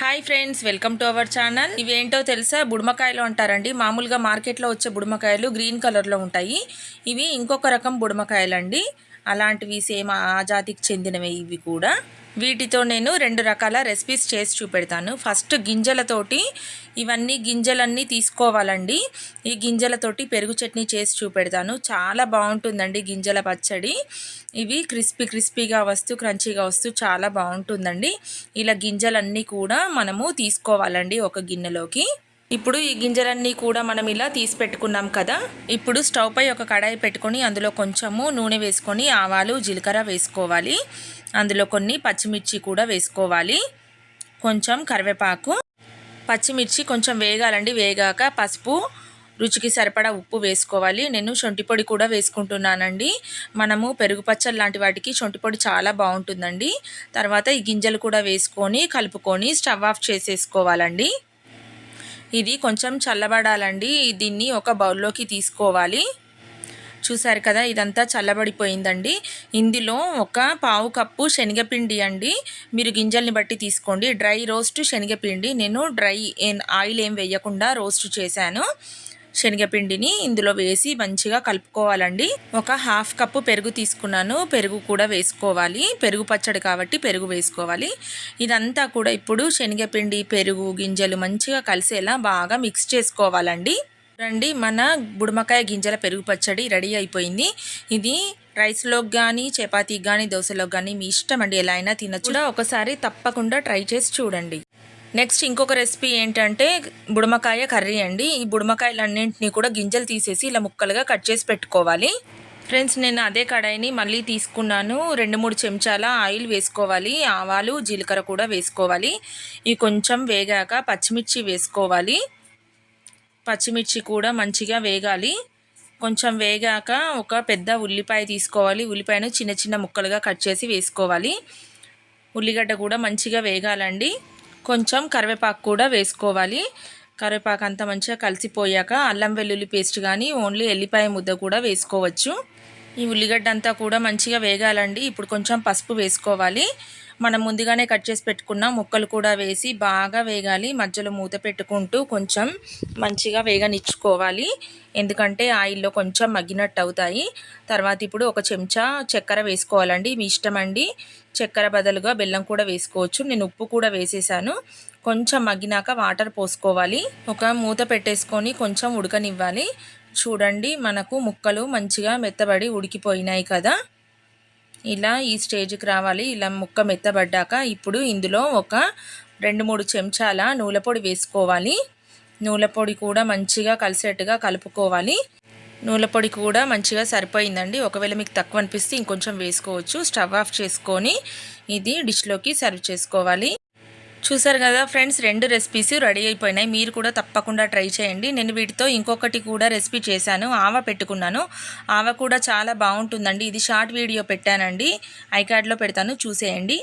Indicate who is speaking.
Speaker 1: Hi friends welcome to our channel ఇవేంటో తెలుసా? బుడమకాయలు అంటారండి. మామూలుగా మార్కెట్లో వచ్చే బుడమకాయలు గ్రీన్ కలర్లో ఉంటాయి. ఇవి ఇంకొక రకం బుడమకాయలండి. అలాంటివి సేమ్ ఆ జాతికి చెందినవి ఇవి కూడా. వీటితో నేను రెండు రకాల రెసిపీస్ చేసి చూపెడతాను. ఫస్ట్ గింజలతోటి ఇవన్నీ గింజలన్నీ తీసుకోవాలండి. ఈ గింజలతోటి పెరుగు చట్నీ చేసి చూపెడతాను. చాలా బాగుంటుందండి గింజల పచ్చడి. ఇవి క్రిస్పీ క్రిస్పీగా వస్తూ క్రంచీగా వస్తూ చాలా బాగుంటుందండి. ఇలా గింజలన్నీ కూడా మనము తీసుకోవాలండి ఒక గిన్నెలోకి. ఇప్పుడు ఈ గింజలన్నీ కూడా మనం ఇలా తీసి పెట్టుకున్నాం కదా. ఇప్పుడు స్టవ్ పై ఒక కడాయి పెట్టుకొని అందులో కొంచెము నూనె వేసుకొని ఆవాలు జీలకర్ర వేసుకోవాలి. అందులో కొన్ని పచ్చిమిర్చి కూడా వేసుకోవాలి. కొంచెం కరివేపాకు పచ్చిమిర్చి కొంచెం వేగాలండి. వేగాక పసుపు రుచికి సరిపడా ఉప్పు వేసుకోవాలి. నేను శొంఠి పొడి కూడా వేసుకుంటున్నానండి. మనము పెరుగు పచ్చడి లాంటి వాటికి శొంఠి పొడి చాలా బాగుంటుందండి. తర్వాత ఈ గింజలు కూడా వేసుకొని కలుపుకొని స్టవ్ ఆఫ్ చేసేసుకోవాలండి. ఇది కొంచెం చల్లబడాలండి. దీన్ని ఒక బౌల్లోకి తీసుకోవాలి. చూసారు కదా ఇదంతా చల్లబడిపోయిందండి. ఇందులో ఒక పావు కప్పు శనగపిండి అండి. మీరు గింజల్ని బట్టి తీసుకోండి. డ్రై రోస్ట్ శనగపిండి. నేను డ్రై ఆయిల్ ఏం వేయకుండా రోస్ట్ చేశాను. శనగపిండిని ఇందులో వేసి మంచిగా కలుపుకోవాలండి. ఒక హాఫ్ కప్పు పెరుగు తీసుకున్నాను. పెరుగు కూడా వేసుకోవాలి. పెరుగు పచ్చడి కాబట్టి పెరుగు వేసుకోవాలి. ఇదంతా కూడా ఇప్పుడు శనగపిండి పెరుగు గింజలు మంచిగా కలిసేలా బాగా మిక్స్ చేసుకోవాలండి. రండి మన బుడమకాయ గింజల పెరుగు పచ్చడి రెడీ అయిపోయింది. ఇది రైస్లోకి కానీ చపాతీకి కానీ దోశలోకి కానీ మీ ఇష్టం అండి. ఎలా అయినా తినచ్చు. ఒకసారి తప్పకుండా ట్రై చేసి చూడండి. నెక్స్ట్ ఇంకొక రెసిపీ ఏంటంటే బుడమకాయ కర్రీ అండి. ఈ బుడమకాయలన్నింటినీ కూడా గింజలు తీసేసి ఇలా ముక్కలుగా కట్ చేసి పెట్టుకోవాలి. ఫ్రెండ్స్ నేను అదే కడాయిని మళ్ళీ తీసుకున్నాను. రెండు మూడు చెంచాల ఆయిల్ వేసుకోవాలి. ఆవాలు జీలకర్ర కూడా వేసుకోవాలి. ఇవి కొంచెం వేగాక పచ్చిమిర్చి వేసుకోవాలి. పచ్చిమిర్చి కూడా మంచిగా వేగాలి. కొంచెం వేగాక ఒక పెద్ద ఉల్లిపాయ తీసుకోవాలి. ఉల్లిపాయను చిన్న చిన్న ముక్కలుగా కట్ చేసి వేసుకోవాలి. ఉల్లిగడ్డ కూడా మంచిగా వేగాలండి. కొంచెం కరివేపాకు కూడా వేసుకోవాలి. కరివేపాకు అంతా మంచిగా కలిసిపోయాక అల్లం వెల్లుల్లి పేస్ట్ కానీ ఓన్లీ ఎల్లిపాయ ముద్ద కూడా వేసుకోవచ్చు. ఈ ఉల్లిగడ్డ అంతా కూడా మంచిగా వేగాలండి. ఇప్పుడు కొంచెం పసుపు వేసుకోవాలి. మనం ముందుగానే కట్ చేసి పెట్టుకున్న ముక్కలు కూడా వేసి బాగా వేగాలి. మధ్యలో మూత పెట్టుకుంటూ కొంచెం మంచిగా వేగనిచ్చుకోవాలి. ఎందుకంటే ఆయిల్లో కొంచెం మగ్గినట్టు అవుతాయి. తర్వాత ఇప్పుడు ఒక చెంచా చక్కెర వేసుకోవాలండి. మీ ఇష్టం అండి. చక్కెర బదులుగా బెల్లం కూడా వేసుకోవచ్చు. నేను ఉప్పు కూడా వేసేసాను. కొంచెం మగ్గినాక వాటర్ పోసుకోవాలి. ఒక మూత పెట్టేసుకొని కొంచెం ఉడకనివ్వాలి. చూడండి మనకు ముక్కలు మంచిగా మెత్తబడి ఉడికిపోయినాయి కదా. ఇలా ఈ స్టేజ్కి రావాలి. ఇలా ముక్క మెత్తబడ్డాక ఇప్పుడు ఇందులో ఒక రెండు మూడు చెంచాల నూలపొడి వేసుకోవాలి. నూలపొడి కూడా మంచిగా కలిసేట్టుగా కలుపుకోవాలి. నూలపొడి కూడా మంచిగా సరిపోయిందండి. ఒకవేళ మీకు తక్కువ అనిపిస్తే ఇంకొంచెం వేసుకోవచ్చు. స్టవ్ ఆఫ్ చేసుకొని ఇది డిష్లోకి సర్వ్ చేసుకోవాలి. చూసారు కదా ఫ్రెండ్స్ రెండు రెసిపీస్ రెడీ అయిపోయినాయి. మీరు కూడా తప్పకుండా ట్రై చేయండి. నేను వీటితో ఇంకొకటి కూడా రెసిపీ చేశాను. ఆవ పెట్టుకున్నాను. ఆవ కూడా చాలా బాగుంటుందండి. ఇది షార్ట్ వీడియో పెట్టానండి. ఐకార్డ్లో పెడతాను. చూసేయండి.